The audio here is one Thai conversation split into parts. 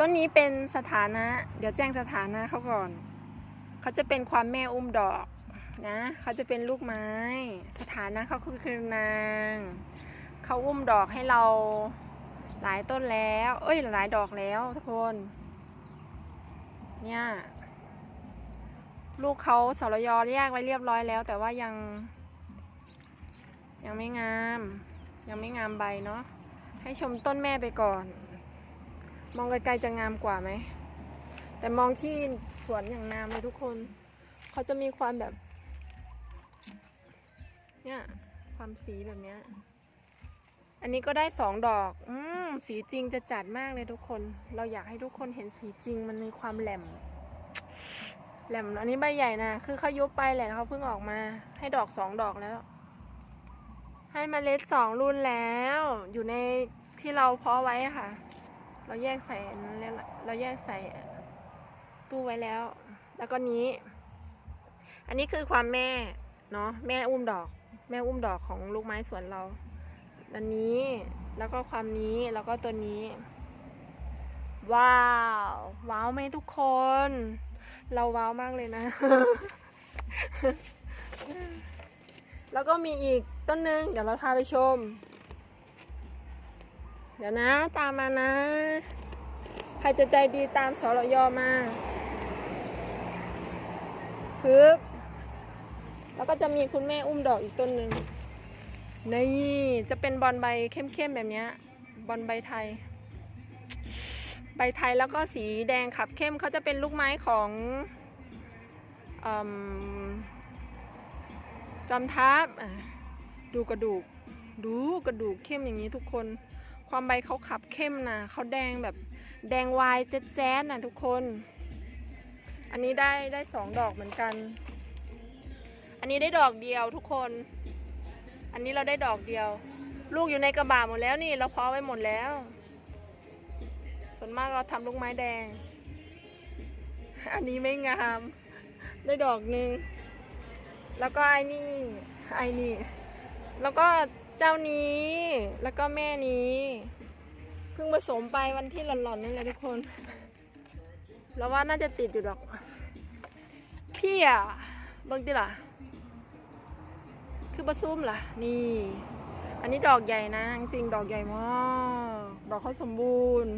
ต้นนี้เป็นสถานะ เดี๋ยวแจ้งสถานะเขาก่อน เขาจะเป็นความแม่อุ้มดอกนะเขาจะเป็นลูกไม้ สถานะเขาคือคือนาง เขาอุ้มดอกให้เราหลายต้นแล้ว เอ้ยหลายดอกแล้วทุกคน เนี่ย ลูกเขาสรยอแยกไว้เรียบร้อยแล้ว แต่ว่ายัง ยังไม่งาม ยังไม่งามใบเนาะให้ชมต้นแม่ไปก่อน มองไกลๆจะงามกว่าไหม แต่มองที่สวนอย่างงามเลยทุกคน เขาจะมีความแบบ เนี่ย ความสีแบบเนี้ย อันนี้ก็ได้สองดอก อืมสีจริงจะจัดมากเลยทุกคน เราอยากให้ทุกคนเห็นสีจริงมันมีความแหลม แหลม อันนี้ใบใหญ่นะ คือเขายุบไปแหละเขาเพิ่งออกมา ให้ดอกสองดอกแล้ว ให้มเมล็ดสองรุ่นแล้ว อยู่ในที่เราเพาะไว้ค่ะ เราแยกใส่แล้วเราแยกใส่ตู้ไว้แล้ว แล้วก็นี้ อันนี้คือความแม่เนาะแม่อุ้มดอก แม่อุ้มดอกของลูกไม้สวนเราอันนี้แล้วก็ความนี้แล้วก็ตัวนี้ ว้าว ว้าวไหมทุกคน เราว้าวมากเลยนะ แล้วก็มีอีกต้นหนึ่งเดี๋ยวเราพาไปชม เดี๋ยวนะตามมานะ ใครจะใจดีตามสรยอมาปึ๊บแล้วก็จะมีคุณแม่อุ้มดอกอีกต้นหนึ่งนี่จะเป็นบอลใบเข้มๆแบบนี้บอลใบไทย ใบไทยแล้วก็สีแดงขับเข้มเขาจะเป็นลูกไม้ของอจอมทัพดูกระดูก ดูกระดูกเข้มอย่างนี้ทุกคน ความใบเขาขับเข้มนะเขาแดงแบบแดงวายแจ๊ดๆนะทุกคน อันนี้ได้ได้สองดอกเหมือนกัน อันนี้ได้ดอกเดียวทุกคน อันนี้เราได้ดอกเดียว ลูกอยู่ในกระบะหมดแล้วนี่เราเพาะไว้หมดแล้ว ส่วนมากเราทำลูกไม้แดง อันนี้ไม่งาม ได้ดอกหนึ่งแล้วก็ไอ้นี่ไอ้นี่ แล้วก็ เจ้านี้แล้วก็แม่นี้เพิ่งผสมไปวันที่หล่อนๆนั่แหละทุกคน แล้วว่าน่าจะติดอยู่ดอก พี่อะเบิ่งดิล่ะ คือผสมล่ะ นี่ อันนี้ดอกใหญ่นะ จริงดอกใหญ่มากดอกเขาสมบูรณ์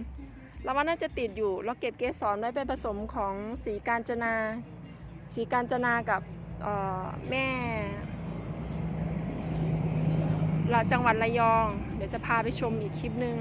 เราว่าน่าจะติดอยู่เราเก็บเกสรไว้เป็นผสมของสีกาญจนา สีกาญจนากับแม่ จังหวัดระยอง เดี๋ยวจะพาไปชมอีกคลิปหนึ่ง